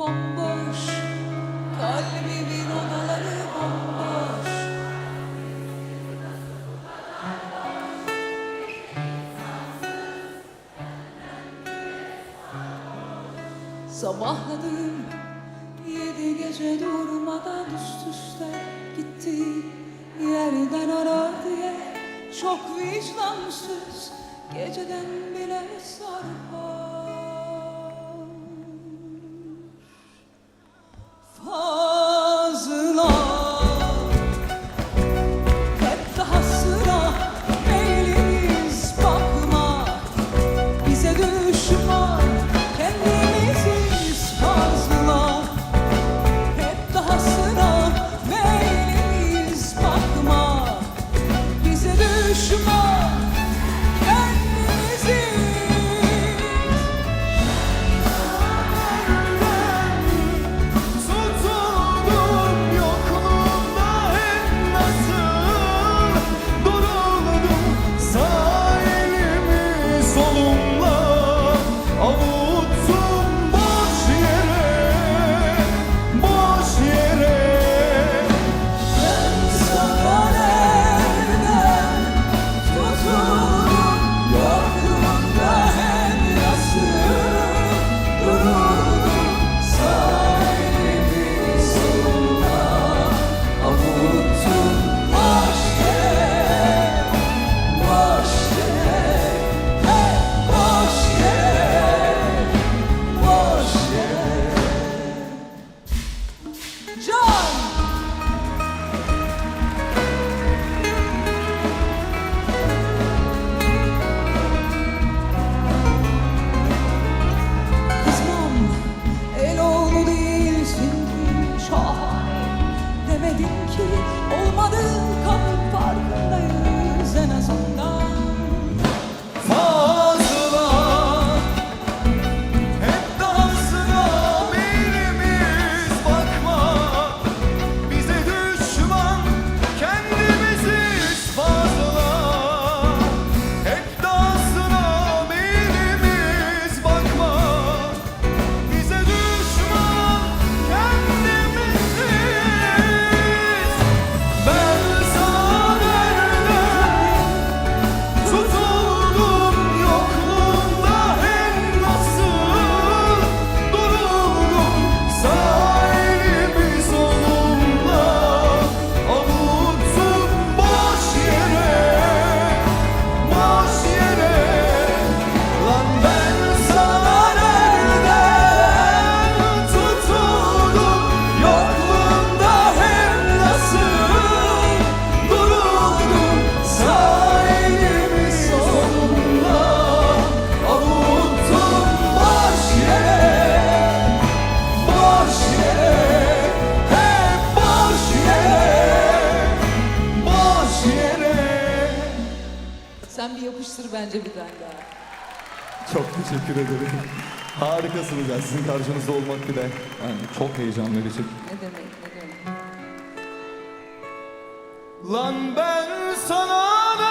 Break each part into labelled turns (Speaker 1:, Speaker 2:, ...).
Speaker 1: bomboş Kalbimin odaları bomboş. Sabahladım Yedi gece durmadan üst üste gitti. Yerden arar diye Çok vicdansız Geceden bile sarhoş bence bir tane daha.
Speaker 2: Çok teşekkür ederim. Harikasınız ya. Sizin karşınızda olmak bile yani çok heyecan verici.
Speaker 1: Ne demek ne demek.
Speaker 2: Lan ben sana nereden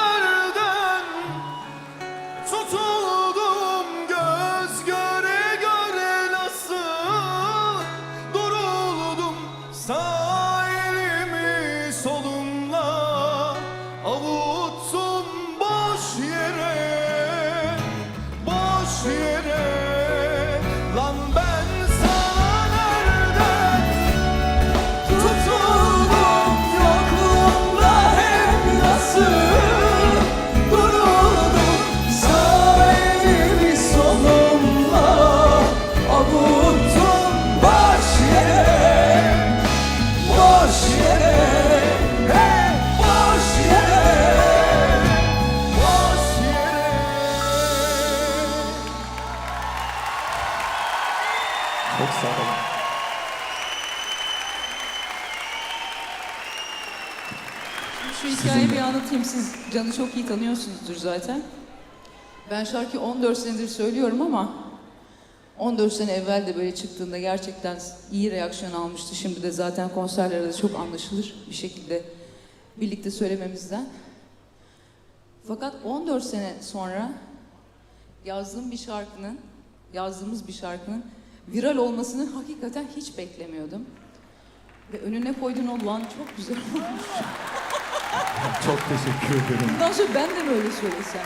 Speaker 2: Çok sağ olun.
Speaker 1: Şu hikayeyi bir anlatayım. Siz Can'ı çok iyi tanıyorsunuzdur zaten. Ben şarkıyı 14 senedir söylüyorum ama 14 sene evvel de böyle çıktığında gerçekten iyi reaksiyon almıştı. Şimdi de zaten konserlerde çok anlaşılır bir şekilde birlikte söylememizden. Fakat 14 sene sonra yazdığım bir şarkının, yazdığımız bir şarkının viral olmasını hakikaten hiç beklemiyordum. Ve önüne koyduğun o lan çok güzel olmuş.
Speaker 2: Çok teşekkür ederim.
Speaker 1: Bundan sonra ben de böyle söylesem.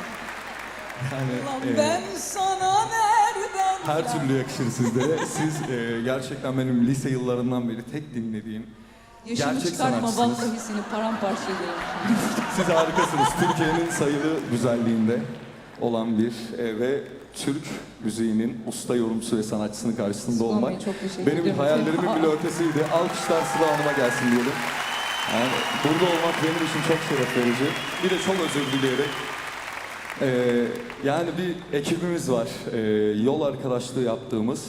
Speaker 2: Yani
Speaker 1: Lan
Speaker 2: e,
Speaker 1: ben sana nereden...
Speaker 2: her türlü yakışır sizlere. Siz e, gerçekten benim lise yıllarından beri tek dinlediğim
Speaker 1: Yaşımı
Speaker 2: gerçek
Speaker 1: çıkartma
Speaker 2: sanatçısınız.
Speaker 1: vallahi seni paramparça ederim.
Speaker 2: Siz harikasınız. Türkiye'nin sayılı güzelliğinde olan bir e, ve Türk müziğinin usta yorumcusu ve sanatçısının karşısında
Speaker 1: Sıla
Speaker 2: olmak
Speaker 1: çok teşekkür
Speaker 2: benim
Speaker 1: ederim.
Speaker 2: hayallerimin bile ötesiydi. Alkışlar Sıla Hanım'a gelsin diyelim. Yani burada olmak benim için çok şeref verici. Bir de çok özür dileyerek e, yani bir ekibimiz var. E, yol arkadaşlığı yaptığımız.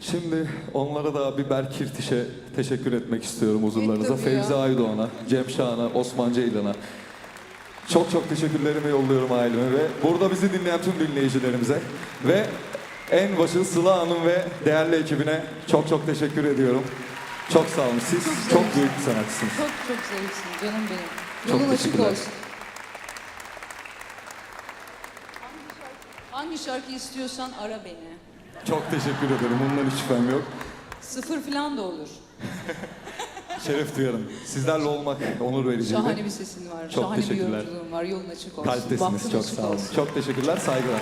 Speaker 2: Şimdi onlara da bir Berk Kirtiş'e teşekkür etmek istiyorum huzurlarınıza. Fevzi Aydoğan'a, Cem Şahan'a, Osman Ceylan'a. Çok çok teşekkürlerimi yolluyorum aileme ve burada bizi dinleyen tüm dinleyicilerimize ve en başı Sıla Hanım ve değerli ekibine çok çok teşekkür ediyorum. Çok sağ olun. Siz
Speaker 1: Çok
Speaker 2: çok, büyük bir sanatçısınız.
Speaker 1: Çok çok zevksin canım benim.
Speaker 2: Çok
Speaker 1: Yolun açık
Speaker 2: teşekkürler.
Speaker 1: olsun. Hangi şarkı istiyorsan ara beni.
Speaker 2: Çok teşekkür ederim. Bundan hiç şüphem yok.
Speaker 1: Sıfır falan da olur.
Speaker 2: Şeref duyarım. Sizlerle olmak onur vericiydi.
Speaker 1: Şahane bir sesin var.
Speaker 2: Çok
Speaker 1: şahane bir
Speaker 2: teşekkürler.
Speaker 1: yolculuğun var. Yolun açık olsun.
Speaker 2: Kalptesiniz.
Speaker 1: bahtın
Speaker 2: Çok
Speaker 1: açık
Speaker 2: sağ olun.
Speaker 1: olsun.
Speaker 2: Çok teşekkürler. Saygılar.